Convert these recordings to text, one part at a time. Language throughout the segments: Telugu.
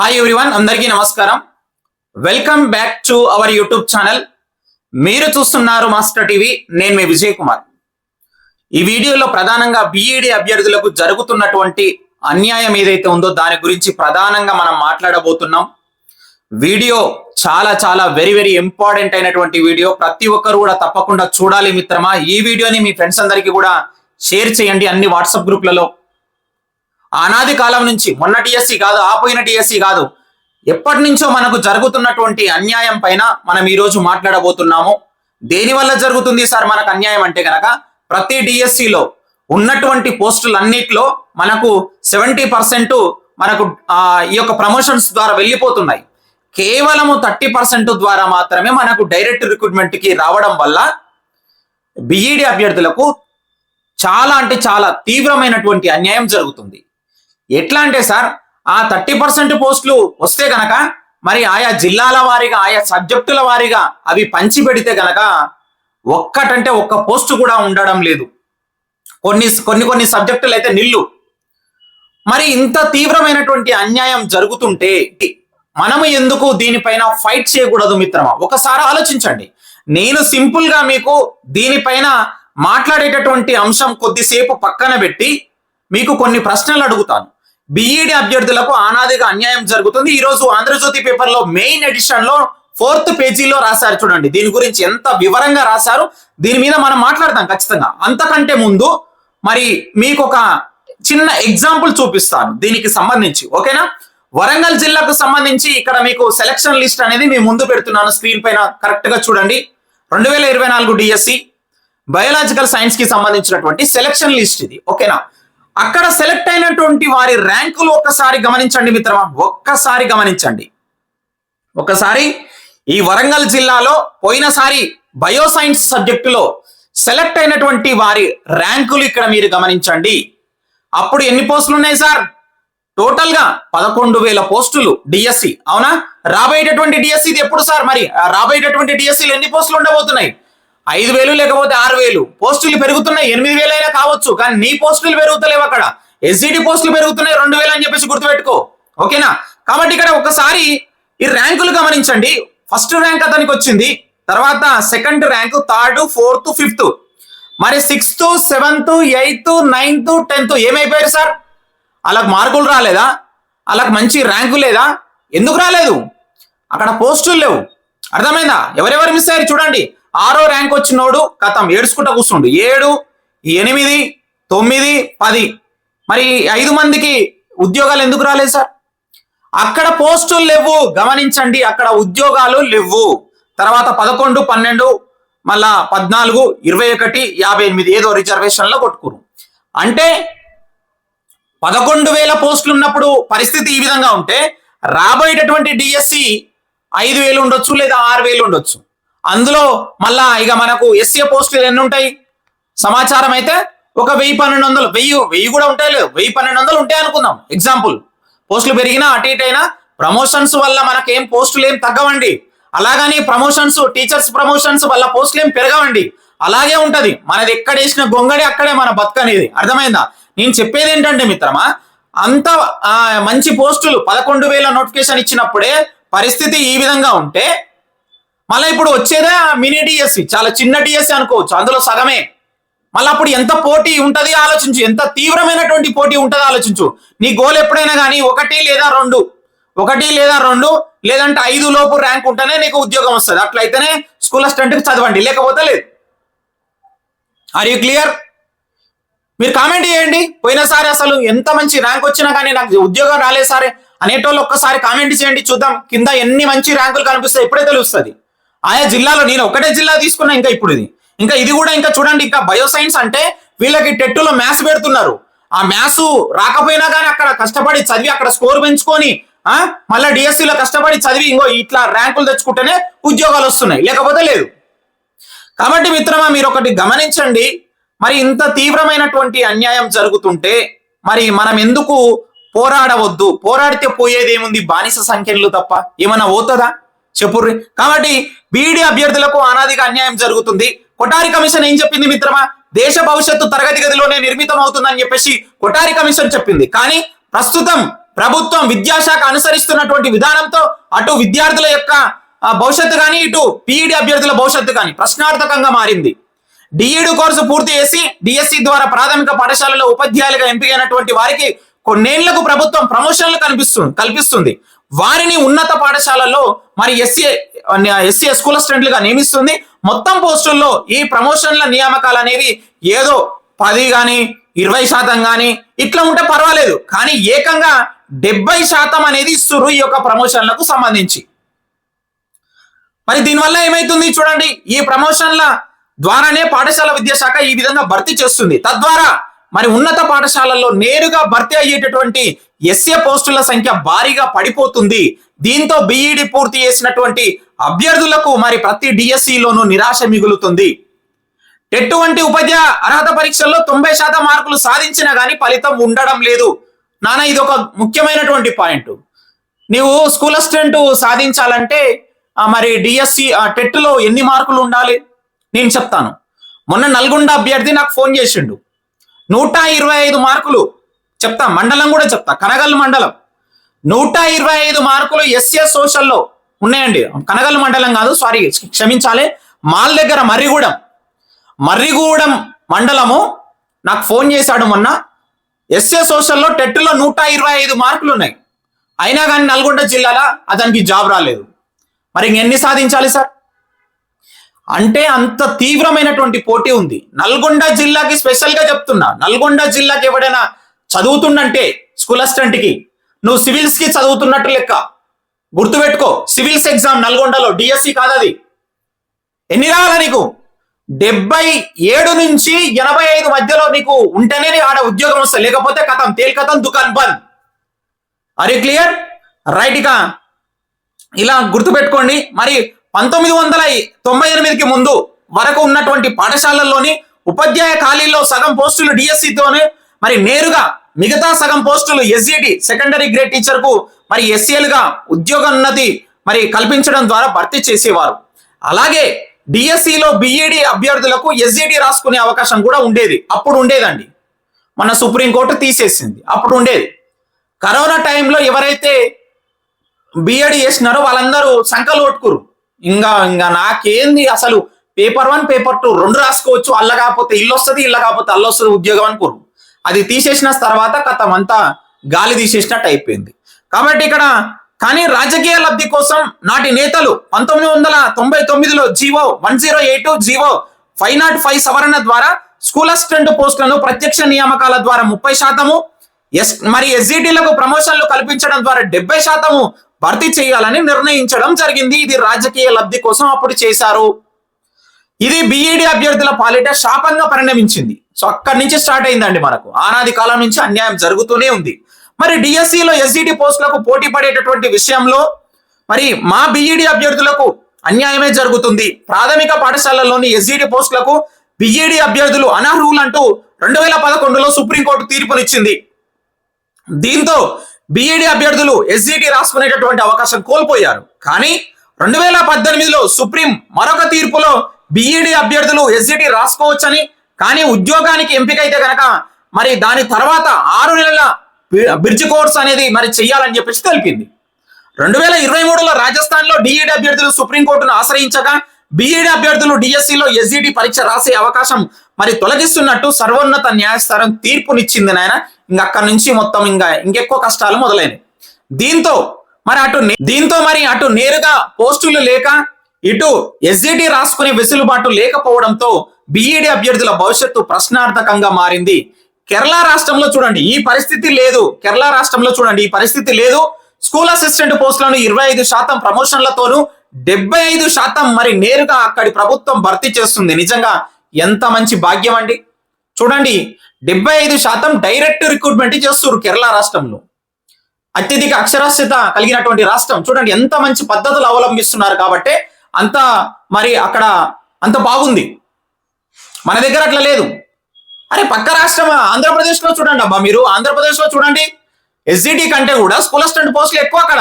హాయ్ ఎవ్రీవన్ అందరికీ నమస్కారం. Welcome back to our YouTube channel మీరు చూస్తున్నారు మాస్టర్ టీవీ నేను మీ విజయ్ కుమార్. ఈ వీడియోలో ప్రధానంగా బీఈడి అభ్యర్థులకు జరుగుతున్నటువంటి అన్యాయం ఏదైతే ఉందో దాని గురించి ప్రధానంగా మనం మాట్లాడబోతున్నాం. వీడియో చాలా చాలా వెరీ వెరీ ఇంపార్టెంట్ అయినటువంటి వీడియో ప్రతి ఒక్కరు కూడా తప్పకుండా చూడాలి మిత్రమా. ఈ వీడియోని మీ ఫ్రెండ్స్ అందరికీ కూడా షేర్ చేయండి. అన్ని వాట్సాప్ గ్రూప్లలో అనాది కాలం నుంచి మొన్న టీఎస్సీ కాదు ఆపోయిన టీఎస్సీ కాదు ఎప్పటి నుంచో మనకు జరుగుతున్నటువంటి అన్యాయం పైన మనం ఈ రోజు మాట్లాడబోతున్నాము. దేనివల్ల జరుగుతుంది సార్ మనకు అన్యాయం అంటే గనక ప్రతి డిఎస్సిలో ఉన్నటువంటి పోస్టులన్నిట్లో మనకు సెవెంటీ పర్సెంట్ మనకు ఈ యొక్క ప్రమోషన్స్ ద్వారా వెళ్ళిపోతున్నాయి. కేవలము థర్టీ పర్సెంట్ ద్వారా మాత్రమే మనకు డైరెక్ట్ రిక్రూట్మెంట్కి రావడం వల్ల బిఈడి అభ్యర్థులకు చాలా అంటే చాలా తీవ్రమైనటువంటి అన్యాయం జరుగుతుంది. ఎట్లా అంటే సార్ ఆ థర్టీ పర్సెంట్ పోస్టులు వస్తే గనక మరి ఆయా జిల్లాల వారీగా ఆయా సబ్జెక్టుల వారీగా అవి పంచి పెడితే గనక ఒక్కటంటే ఒక్క పోస్టు కూడా ఉండడం లేదు. కొన్ని కొన్ని కొన్ని సబ్జెక్టులు అయితే నిల్లు. మరి ఇంత తీవ్రమైనటువంటి అన్యాయం జరుగుతుంటే మనము ఎందుకు దీనిపైన ఫైట్ చేయకూడదు మిత్రమా? ఒకసారి ఆలోచించండి. నేను సింపుల్గా మీకు దీనిపైన మాట్లాడేటటువంటి అంశం కొద్దిసేపు పక్కన పెట్టి మీకు కొన్ని ప్రశ్నలు అడుగుతాను. బిఈడి అభ్యర్థులకు ఆనాదిగా అన్యాయం జరుగుతుంది. ఈ రోజు ఆంధ్రజ్యోతి పేపర్లో మెయిన్ ఎడిషన్లో ఫోర్త్ పేజీలో రాశారు చూడండి. దీని గురించి ఎంత వివరంగా రాశారు? దీని మీద మనం మాట్లాడదాం ఖచ్చితంగా. అంతకంటే ముందు మరి మీకు ఒక చిన్న ఎగ్జాంపుల్ చూపిస్తాను. దీనికి సంబంధించి. ఓకేనా? వరంగల్ జిల్లాకు సంబంధించి ఇక్కడ మీకు సెలక్షన్ లిస్ట్ అనేది మీ ముందు పెడుతున్నాను. స్క్రీన్ పైన కరెక్ట్గా చూడండి. రెండు వేల ఇరవై నాలుగు డిఎస్సి బయోలాజికల్ సైన్స్కి సంబంధించినటువంటి సెలక్షన్ లిస్ట్ ఇది. ఓకేనా? అక్కడ సెలెక్ట్ అయినటువంటి వారి ర్యాంకులు ఒక్కసారి గమనించండి మిత్రమా. ఒక్కసారి గమనించండి. ఒకసారి ఈ వరంగల్ జిల్లాలో పోయినసారి బయో సైన్స్ సబ్జెక్టులో సెలెక్ట్ అయినటువంటి వారి ర్యాంకులు ఇక్కడ మీరు గమనించండి. అప్పుడు ఎన్ని పోస్టులు ఉన్నాయి సార్? టోటల్గా పదకొండు వేల పోస్టులు డిఎస్సి. అవునా? రాబోయేటటువంటి డిఎస్సి ఇది ఎప్పుడు సార్ మరి? రాబోయేటటువంటి డిఎస్సీలు ఎన్ని పోస్టులు ఉండబోతున్నాయి? ఐదు వేలు లేకపోతే ఆరు వేలు. పోస్టులు పెరుగుతున్నాయి ఎనిమిది వేలు అయినా కావచ్చు కానీ నీ పోస్టులు పెరుగుతలేవు అక్కడ. ఎస్జిటి పోస్టులు పెరుగుతున్నాయి రెండు వేలు అని చెప్పేసి గుర్తుపెట్టుకో. ఓకేనా? కాబట్టి ఇక్కడ ఒకసారి ఈ ర్యాంకులు గమనించండి. ఫస్ట్ ర్యాంక్ అతనికి వచ్చింది తర్వాత second rank third fourth fifth. మరి sixth seventh eighth ninth tenth ఏమైపోయారు సార్? వాళ్ళకి మార్కులు రాలేదా? వాళ్ళకి మంచి ర్యాంకు లేదా? ఎందుకు రాలేదు? అక్కడ పోస్టులు లేవు. అర్థమైందా? ఎవరెవరు మిస్ అయ్యారు చూడండి. ఆరో ర్యాంక్ వచ్చినోడు కథం ఏడుచుకుంటా కూర్చుండు. ఏడు ఎనిమిది తొమ్మిది పది. మరి ఐదు మందికి ఉద్యోగాలు ఎందుకు రాలేదు సార్? అక్కడ పోస్టులు లేవు గమనించండి. అక్కడ ఉద్యోగాలు లేవు. తర్వాత పదకొండు పన్నెండు మళ్ళా పద్నాలుగు ఇరవై ఒకటి యాభై ఎనిమిది ఏదో రిజర్వేషన్లో కొట్టుకురు అంటే పదకొండు వేల పోస్టులు ఉన్నప్పుడు పరిస్థితి ఈ విధంగా ఉంటే రాబోయేటటువంటి డిఎస్సి ఐదు వేలు ఉండొచ్చు లేదా ఆరు వేలు ఉండొచ్చు. అందులో మళ్ళా ఇక మనకు ఎస్సీ పోస్టులు ఎన్ని ఉంటాయి? సమాచారం అయితే ఒక వెయ్యి పన్నెండు వందలు. వెయ్యి వెయ్యి కూడా ఉంటాయి లేదు వెయ్యి పన్నెండు వందలు ఉంటాయి అనుకుందాం. ఎగ్జాంపుల్ పోస్టులు పెరిగినా అటు ఇటు అయినా ప్రమోషన్స్ వల్ల మనకేం పోస్టులు ఏం తగ్గవండి. అలాగని ప్రమోషన్స్ టీచర్స్ ప్రమోషన్స్ వల్ల పోస్టులు ఏం పెరగవండి. అలాగే ఉంటది. మనది ఎక్కడ వేసిన గొంగడి అక్కడే మన బతుకనేది అర్థమైందా? నేను చెప్పేది ఏంటంటే మిత్రమా అంత మంచి పోస్టులు పదకొండు వేల నోటిఫికేషన్ ఇచ్చినప్పుడే పరిస్థితి ఈ విధంగా ఉంటే మళ్ళీ ఇప్పుడు వచ్చేదే మినీ డిఎస్సి చాలా చిన్న డిఎస్సి అనుకోవచ్చు అందులో సగమే. మళ్ళీ అప్పుడు ఎంత పోటీ ఉంటుంది ఆలోచించు ఎంత తీవ్రమైనటువంటి పోటీ ఉంటుంది ఆలోచించు. నీ గోల్ ఎప్పుడైనా కానీ ఒకటి లేదా రెండు ఒకటి లేదా రెండు లేదంటే ఐదు లోపు ర్యాంక్ ఉంటేనే నీకు ఉద్యోగం వస్తుంది. అట్లయితేనే స్కూల్ అసిస్టెంట్కి చదవండి లేకపోతే లేదు. ఆర్ యూ క్లియర్ మీరు కామెంట్ చేయండి. పోయినసారి అసలు ఎంత మంచి ర్యాంక్ వచ్చినా కానీ నాకు ఉద్యోగం రాలేదు సారే అనేటోళ్ళు ఒక్కసారి కామెంట్ చేయండి చూద్దాం. కింద ఎన్ని మంచి ర్యాంకులు కనిపిస్తాయి ఇప్పుడే తెలుస్తుంది. ఆయా జిల్లాలో నేను ఒకటే జిల్లా తీసుకున్నా ఇంకా ఇప్పుడు ఇది. ఇంకా ఇది కూడా ఇంకా చూడండి ఇంకా బయో సైన్స్ అంటే వీళ్ళకి టెట్టులో మ్యాథ్స్ పెడుతున్నారు. ఆ మ్యాథ్స్ రాకపోయినా కానీ అక్కడ కష్టపడి చదివి అక్కడ స్కోర్ పెంచుకొని ఆ మళ్ళీ డిఎస్సిలో కష్టపడి చదివి ఇంకో ఇట్లా ర్యాంకులు తెచ్చుకుంటేనే ఉద్యోగాలు వస్తున్నాయి. లేకపోతే లేదు. కాబట్టి మిత్రమా మీరు ఒకటి గమనించండి. మరి ఇంత తీవ్రమైనటువంటి అన్యాయం జరుగుతుంటే మరి మనం ఎందుకు పోరాడవద్దు? పోరాడితే పోయేది ఏముంది బానిస సంఖ్యలు తప్ప. ఏమైనా పోతుందా? చెప్పుర్రి. కాబట్టి బీడీ అభ్యర్థులకు అనాదిగా అన్యాయం జరుగుతుంది. కొటారి కమిషన్ ఏం చెప్పింది మిత్రమా? దేశ భవిష్యత్తు తరగతి గదిలోనే నిర్మితం అవుతుందని చెప్పేసి కొటారి కమిషన్ చెప్పింది. కానీ ప్రస్తుతం ప్రభుత్వం విద్యాశాఖ అనుసరిస్తున్నటువంటి విధానంతో అటు విద్యార్థుల యొక్క భవిష్యత్తు కానీ ఇటు పీఈడి అభ్యర్థుల భవిష్యత్తు కానీ ప్రశ్నార్థకంగా మారింది. డిఈడి కోర్సు పూర్తి చేసి డిఎస్సి ద్వారా ప్రాథమిక పాఠశాలలో ఉపాధ్యాయులుగా ఎంపికైనటువంటి వారికి కొన్నేళ్ళకు ప్రభుత్వం ప్రమోషన్లు కనిపిస్తుంది కల్పిస్తుంది. వారిని ఉన్నత పాఠశాలల్లో మరి ఎస్సీ ఎస్సీ స్కూల్ అసిస్టెంట్లుగా నియమిస్తుంది. మొత్తం పోస్టుల్లో ఈ ప్రమోషన్ల నియామకాలు అనేవి ఏదో పది కానీ ఇరవై శాతం కానీ ఇట్లా ఉంటే పర్వాలేదు. కానీ ఏకంగా డెబ్బై శాతం అనేది ఇస్తురు ఈ యొక్క ప్రమోషన్లకు సంబంధించి. మరి దీనివల్ల ఏమైతుంది చూడండి ఈ ప్రమోషన్ల ద్వారానే పాఠశాల విద్యాశాఖ ఈ విధంగా భర్తీ చేస్తుంది. తద్వారా మరి ఉన్నత పాఠశాలల్లో నేరుగా భర్తీ అయ్యేటటువంటి ఎస్ఏ పోస్టుల సంఖ్య భారీగా పడిపోతుంది. దీంతో బిఈడి పూర్తి చేసినటువంటి అభ్యర్థులకు మరి ప్రతి డిఎస్సిలోనూ నిరాశ మిగులుతుంది. టెట్ వంటి ఉపాధ్యాయ అర్హత పరీక్షల్లో తొంభై శాతం మార్కులు సాధించినా గానీ ఫలితం ఉండడం లేదు. నాన్న ఇది ఒక ముఖ్యమైనటువంటి పాయింట్. నీవు స్కూల్ అసిస్టెంట్ సాధించాలంటే మరి డిఎస్సి టెట్లో ఎన్ని మార్కులు ఉండాలి? నేను చెప్తాను. మొన్న నల్గొండ అభ్యర్థి నాకు ఫోన్ చేసిండు. నూట ఇరవై ఐదు మార్కులు చెప్తా మండలం కూడా చెప్తా. కనగల్ మండలం. నూట ఇరవై ఐదు మార్కులు ఎస్ఎస్ సోషల్లో ఉన్నాయండి. కనగల్ మండలం కాదు సారీ క్షమించాలి. మాల్ దగ్గర మర్రిగూడెం. మర్రిగూడెం మండలము నాకు ఫోన్ చేశాడు మొన్న. ఎస్ఏ సోషల్లో టెట్లో నూట ఇరవై ఐదు మార్కులు ఉన్నాయి. అయినా కానీ నల్గొండ జిల్లాలో అతనికి జాబ్ రాలేదు. మరి ఇంకెన్ని సాధించాలి సార్? అంటే అంత తీవ్రమైనటువంటి పోటీ ఉంది. నల్గొండ జిల్లాకి స్పెషల్గా చెప్తున్నా. నల్గొండ జిల్లాకి ఎవడైనా చదువుతుండంటే స్కూల్ అసిస్టెంట్కి. నువ్వు సివిల్స్కి చదువుతున్నట్టు లెక్క. గుర్తుపెట్టుకో సివిల్స్ ఎగ్జామ్ నల్గొండలో డిఎస్సి కాదు అది ఎన్ని రావాలా నీకు? డెబ్బై ఏడు నుంచి ఎనభై ఐదు మధ్యలో నీకు ఉంటేనే ఆడ ఉద్యోగం వస్తుంది. లేకపోతే కథం తేలికథం దుకాన్ బంద్. అరే క్లియర్? రైట్ ఇక. ఇలా గుర్తుపెట్టుకోండి. మరి పంతొమ్మిది వందల తొంభై ఎనిమిదికి ముందు వరకు ఉన్నటువంటి పాఠశాలల్లోని ఉపాధ్యాయ ఖాళీల్లో సగం పోస్టులు డిఎస్సితోనే మరి నేరుగా మిగతా సగం పోస్టులు ఎస్జిటి సెకండరీ గ్రేడ్ టీచర్కు మరి ఎస్సీఎల్గా ఉద్యోగోన్నతి మరి కల్పించడం ద్వారా భర్తీ చేసేవారు. అలాగే డిఎస్సిలో బిఈడి అభ్యర్థులకు ఎస్జిటి రాసుకునే అవకాశం కూడా ఉండేది. అప్పుడు ఉండేదండి. మన సుప్రీంకోర్టు తీసేసింది. అప్పుడు ఉండేది. కరోనా టైంలో ఎవరైతే బిఎడ్ చేసినారో వాళ్ళందరూ సంకలు కొట్టుకురు ఇంకా ఇంకా నాకేంది అసలు? పేపర్ వన్ పేపర్ టూ రెండు రాసుకోవచ్చు. అల్ల కాకపోతే ఇల్లు వస్తుంది ఇల్ల కాకపోతే అల్ల వస్తుంది ఉద్యోగం అనుకోరు అది తీసేసిన తర్వాత కథం అంతా గాలి తీసేసినట్టు అయిపోయింది. కాబట్టి ఇక్కడ కానీ రాజకీయ లబ్ధి కోసం నాటి నేతలు పంతొమ్మిది వందల తొంభై తొమ్మిదిలో GO one zero eight GO five not five సవరణ ద్వారా స్కూల్ అసిస్టెంట్ పోస్టులను ప్రత్యక్ష నియామకాల ద్వారా ముప్పై శాతము ఎస్ మరి ఎస్జిటిలకు ప్రమోషన్లు కల్పించడం ద్వారా డెబ్బై శాతము భర్తీ చేయాలని నిర్ణయించడం జరిగింది. ఇది రాజకీయ లబ్ధి కోసం అప్పుడు చేశారు. ఇది బిఈడి అభ్యర్థుల పాలిట శాపంగా పరిణమించింది. సో అక్కడి నుంచి స్టార్ట్ అయిందండి మనకు. ఆనాది కాలం నుంచి అన్యాయం జరుగుతూనే ఉంది. మరి డిఎస్సిలో ఎస్సిటి పోస్టులకు పోటీ పడేటటువంటి విషయంలో మరి మా బిఈడి అభ్యర్థులకు అన్యాయమే జరుగుతుంది. ప్రాథమిక పాఠశాలలోని ఎస్జిడి పోస్టులకు బిఈడి అభ్యర్థులు అనర్హులు అంటూ రెండు వేల పదకొండులో సుప్రీంకోర్టు తీర్పునిచ్చింది. దీంతో బిఈడి అభ్యర్థులు ఎస్జిటి రాసుకునేటటువంటి అవకాశం కోల్పోయారు. కానీ రెండు వేల పద్దెనిమిదిలో సుప్రీం మరొక తీర్పులో బిఈడి అభ్యర్థులు ఎస్జిటి రాసుకోవచ్చని కానీ ఉద్యోగానికి ఎంపికైతే గనక మరి దాని తర్వాత ఆరు నెలల బ్రిడ్జ్ కోర్స్ అనేది మరి చెయ్యాలని చెప్పేసి తెలిపింది రెండు వేల ఇరవై మూడులో రాజస్థాన్లో డిఈడి అభ్యర్థులు సుప్రీంకోర్టును ఆశ్రయించగా బిఈడి అభ్యర్థులు డిఎస్సిలో ఎస్జిటి పరీక్ష రాసే అవకాశం మరి తొలగిస్తున్నట్టు సర్వోన్నత న్యాయస్థానం తీర్పునిచ్చింది నాయన. ఇంక అక్కడి నుంచి మొత్తం ఇంకా ఇంకెక్కువ కష్టాలు మొదలైనవి దీంతో మరి అటు దీంతో మరి అటు నేరుగా పోస్టులు లేక ఇటు ఎస్జిటి రాసుకునే వెసులుబాటు లేకపోవడంతో బిఈడి అభ్యర్థుల భవిష్యత్తు ప్రశ్నార్థకంగా మారింది. కేరళ రాష్ట్రంలో చూడండి ఈ పరిస్థితి లేదు. కేరళ రాష్ట్రంలో చూడండి ఈ పరిస్థితి లేదు. స్కూల్ అసిస్టెంట్ పోస్టులను ఇరవై ఐదు శాతం ప్రమోషన్లతోనూ డెబ్బై ఐదు శాతం మరి నేరుగా అక్కడి ప్రభుత్వం భర్తీ చేస్తుంది. నిజంగా ఎంత మంచి భాగ్యం అండి. చూడండి డెబ్బై ఐదు శాతం డైరెక్ట్ రిక్రూట్మెంట్ చేస్తున్నారు కేరళ రాష్ట్రంలో. అత్యధిక అక్షరాస్యత కలిగినటువంటి రాష్ట్రం. చూడండి ఎంత మంచి పద్ధతులు అవలంబిస్తున్నారు కాబట్టి అంత మరి అక్కడ అంత బాగుంది. మన దగ్గర అట్లా లేదు. అరే పక్క రాష్ట్రం ఆంధ్రప్రదేశ్లో చూడండి అబ్బా మీరు. ఆంధ్రప్రదేశ్లో చూడండి. ఎస్జిటి కంటే కూడా స్కూల్ అసిస్టెంట్ పోస్టులు ఎక్కువ అక్కడ.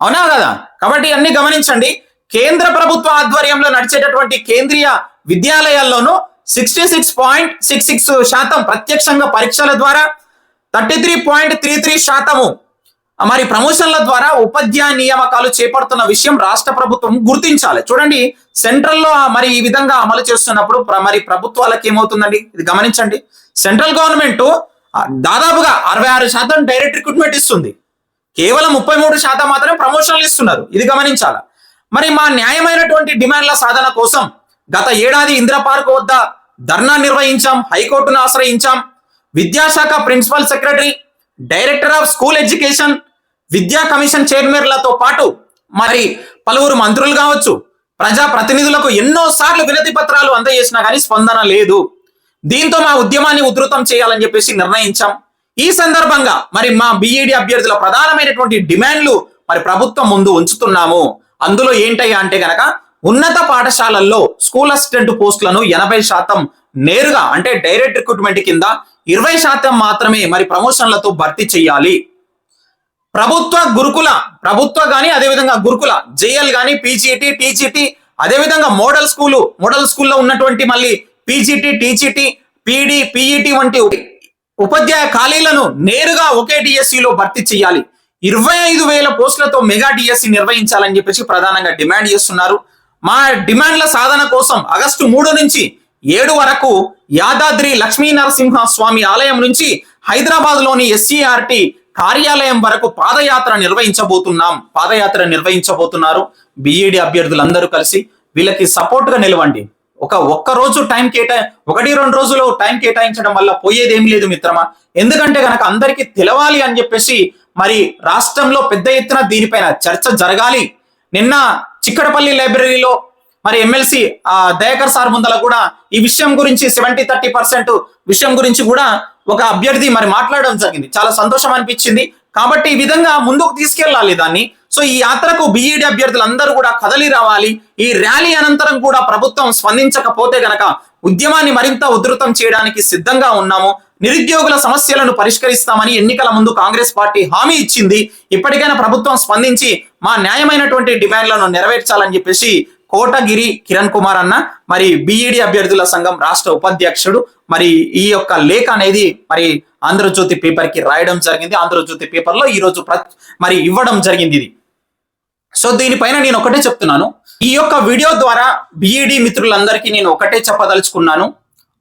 అవునా కదా? కాబట్టి అన్ని గమనించండి. కేంద్ర ప్రభుత్వ ఆధ్వర్యంలో నడిచేటటువంటి కేంద్రీయ విద్యాలయాల్లోనూ sixty six point six six శాతం ప్రత్యక్షంగా పరీక్షల ద్వారా thirty three point three three శాతము మరి ప్రమోషన్ల ద్వారా ఉపాధ్యాయ నియామకాలు చేపడుతున్న విషయం రాష్ట్ర ప్రభుత్వం గుర్తించాలి. చూడండి సెంట్రల్లో మరి ఈ విధంగా అమలు చేస్తున్నప్పుడు మరి ప్రభుత్వాలకు ఏమవుతుందండి? ఇది గమనించండి. సెంట్రల్ గవర్నమెంట్ దాదాపుగా అరవై ఆరు శాతం డైరెక్ట్ రిక్రూట్మెంట్ ఇస్తుంది. కేవలం ముప్పై మూడు శాతం మాత్రమే ప్రమోషన్లు ఇస్తున్నారు. ఇది గమనించాల. మరి మా న్యాయమైనటువంటి డిమాండ్ల సాధన కోసం గత ఏడాది ఇందిరా పార్క్ వద్ద ధర్నా నిర్వహించాం హైకోర్టును ఆశ్రయించాం. విద్యాశాఖ principal secretary director of school education విద్యా కమిషన్ చైర్మన్లతో పాటు మరి పలువురు మంత్రులు కావచ్చు ప్రజా ప్రతినిధులకు ఎన్నో సార్లు వినతి పత్రాలు అందజేసినా కానీ స్పందన లేదు. దీంతో మా ఉద్యమాన్ని ఉధృతం చేయాలని చెప్పేసి నిర్ణయించాం. ఈ సందర్భంగా మరి మా బిఈడి అభ్యర్థుల ప్రధానమైనటువంటి డిమాండ్లు మరి ప్రభుత్వం ముందు ఉంచుతున్నాము. అందులో ఏంటయ్యా అంటే గనక ఉన్నత పాఠశాలల్లో స్కూల్ అసిస్టెంట్ పోస్టులను ఎనభై శాతం నేరుగా అంటే డైరెక్ట్ రిక్రూట్మెంట్ కింద ఇరవై శాతం మాత్రమే మరి ప్రమోషన్లతో భర్తీ చేయాలి. ప్రభుత్వ గురుకుల ప్రభుత్వ కానీ అదేవిధంగా గురుకుల జేఎల్ కానీ పీజీటీ టీజీటీ అదేవిధంగా మోడల్ స్కూలు మోడల్ స్కూల్లో ఉన్నటువంటి మళ్ళీ పీజీటీ టీజీటీ పీడి పీఈటీ వంటి ఉపాధ్యాయ ఖాళీలను నేరుగా ఒకే డిఎస్సిలో భర్తీ చేయాలి. ఇరవై ఐదు వేల పోస్టులతో మెగా డిఎస్సి నిర్వహించాలని చెప్పేసి ప్రధానంగా డిమాండ్ చేస్తున్నారు. మా డిమాండ్ల సాధన కోసం ఆగస్టు మూడు నుంచి ఏడు వరకు యాదాద్రి లక్ష్మీ నరసింహ స్వామి ఆలయం నుంచి హైదరాబాద్లోని ఎస్సీఆర్టీ కార్యాలయం వరకు పాదయాత్ర నిర్వహించబోతున్నాం. పాదయాత్ర నిర్వహించబోతున్నారు. బిఈడి అభ్యర్థులందరూ కలిసి వీళ్ళకి సపోర్ట్గా నిలవండి. ఒక ఒక్క రోజు టైం కేటాయి ఒకటి రెండు రోజులు టైం కేటాయించడం వల్ల పోయేది ఏం లేదు మిత్రమా. ఎందుకంటే గనక అందరికీ తెలవాలి అని చెప్పేసి మరి రాష్ట్రంలో పెద్ద ఎత్తున దీనిపైన చర్చ జరగాలి. నిన్న చిక్కడపల్లి లైబ్రరీలో మరి ఎమ్మెల్సీ దయాకర్ సార్ ముందల కూడా ఈ విషయం గురించి సెవెంటీ థర్టీ పర్సెంట్ విషయం గురించి కూడా ఒక అభ్యర్థి మరి మాట్లాడడం జరిగింది. చాలా సంతోషం అనిపించింది. కాబట్టి ఈ విధంగా ముందుకు తీసుకెళ్ళాలి దాన్ని. సో ఈ యాత్రకు బిఈడి అభ్యర్థులు అందరూ కూడా కదలి రావాలి. ఈ ర్యాలీ అనంతరం కూడా ప్రభుత్వం స్పందించకపోతే గనక ఉద్యమాన్ని మరింత ఉధృతం చేయడానికి సిద్ధంగా ఉన్నాము. నిరుద్యోగుల సమస్యలను పరిష్కరిస్తామని ఎన్నికల ముందు కాంగ్రెస్ పార్టీ హామీ ఇచ్చింది. ఇప్పటికైనా ప్రభుత్వం స్పందించి మా న్యాయమైనటువంటి డిమాండ్లను నెరవేర్చాలని చెప్పేసి కోటగిరి కిరణ్ కుమార్ అన్న మరి బీఈడి అభ్యర్థుల సంఘం రాష్ట్ర ఉపాధ్యక్షుడు మరి ఈ యొక్క లేఖ అనేది మరి ఆంధ్రజ్యోతి పేపర్కి రాయడం జరిగింది. ఆంధ్రజ్యోతి పేపర్లో ఈరోజు ఈ రోజు ప్ర- మరి ఇవ్వడం జరిగింది ఇది. సో దీనిపైన నేను ఒకటే చెప్తున్నాను. ఈ యొక్క వీడియో ద్వారా బిఈడి మిత్రులందరికీ నేను ఒకటే చెప్పదలుచుకున్నాను.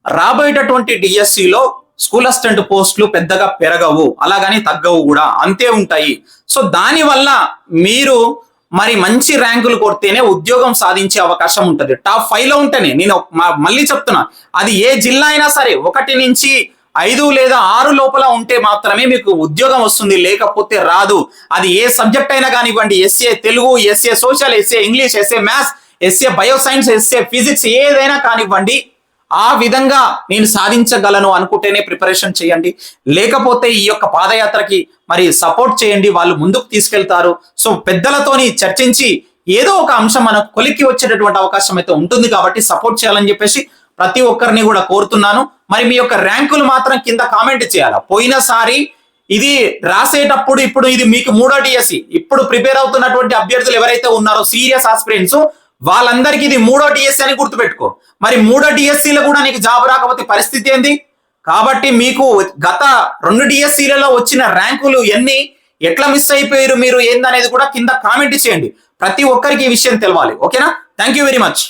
రాబోయేటటువంటి డిఎస్సిలో స్కూల్ అసిస్టెంట్ పోస్టులు పెద్దగా పెరగవు అలాగని తగ్గవు కూడా అంతే ఉంటాయి. సో దానివల్ల మీరు మరి మంచి ర్యాంకులు కొడితేనే ఉద్యోగం సాధించే అవకాశం ఉంటుంది. టాప్ ఫైవ్లో ఉంటేనే. నేను మళ్ళీ చెప్తున్నా. అది ఏ జిల్లా అయినా సరే ఒకటి నుంచి ఐదు లేదా ఆరు లోపల ఉంటే మాత్రమే మీకు ఉద్యోగం వస్తుంది. లేకపోతే రాదు. అది ఏ సబ్జెక్ట్ అయినా కానివ్వండి SA Telugu SA social SA English SA maths SA bioscience SA physics ఏదైనా కానివ్వండి ఆ విధంగా నేను సాధించగలను అనుకుంటేనే ప్రిపరేషన్ చేయండి. లేకపోతే ఈ యొక్క పాదయాత్రకి మరి సపోర్ట్ చేయండి. వాళ్ళు ముందుకు తీసుకెళ్తారు. సో పెద్దలతోని చర్చించి ఏదో ఒక అంశం మనకు కొలిక్కి వచ్చేటటువంటి అవకాశం అయితే ఉంటుంది కాబట్టి సపోర్ట్ చేయాలని చెప్పేసి ప్రతి ఒక్కరిని కూడా కోరుతున్నాను. మరి మీ యొక్క ర్యాంకులు మాత్రం కింద కామెంట్ చేయాలి? పోయినసారి ఇది రాసేటప్పుడు ఇప్పుడు ఇది మీకు మూడో డిఎస్సి ఇప్పుడు ప్రిపేర్ అవుతున్నటువంటి అభ్యర్థులు ఎవరైతే ఉన్నారో సీరియస్ ఆస్పిరెంట్స్ వాళ్ళందరికీ ఇది మూడో డిఎస్సి అని గుర్తుపెట్టుకో. మరి మూడో టీఎస్సీలో కూడా నీకు జాబ్ రాకపోతే పరిస్థితి ఏంది? కాబట్టి మీకు గత రెండు డిఎస్సీలలో వచ్చిన ర్యాంకులు ఎన్ని ఎట్లా మిస్ అయిపోయారు మీరు ఏందనేది కూడా కింద కామెంట్ చేయండి. ప్రతి ఒక్కరికి ఈ విషయం తెలవాలి. ఓకేనా? Thank you very much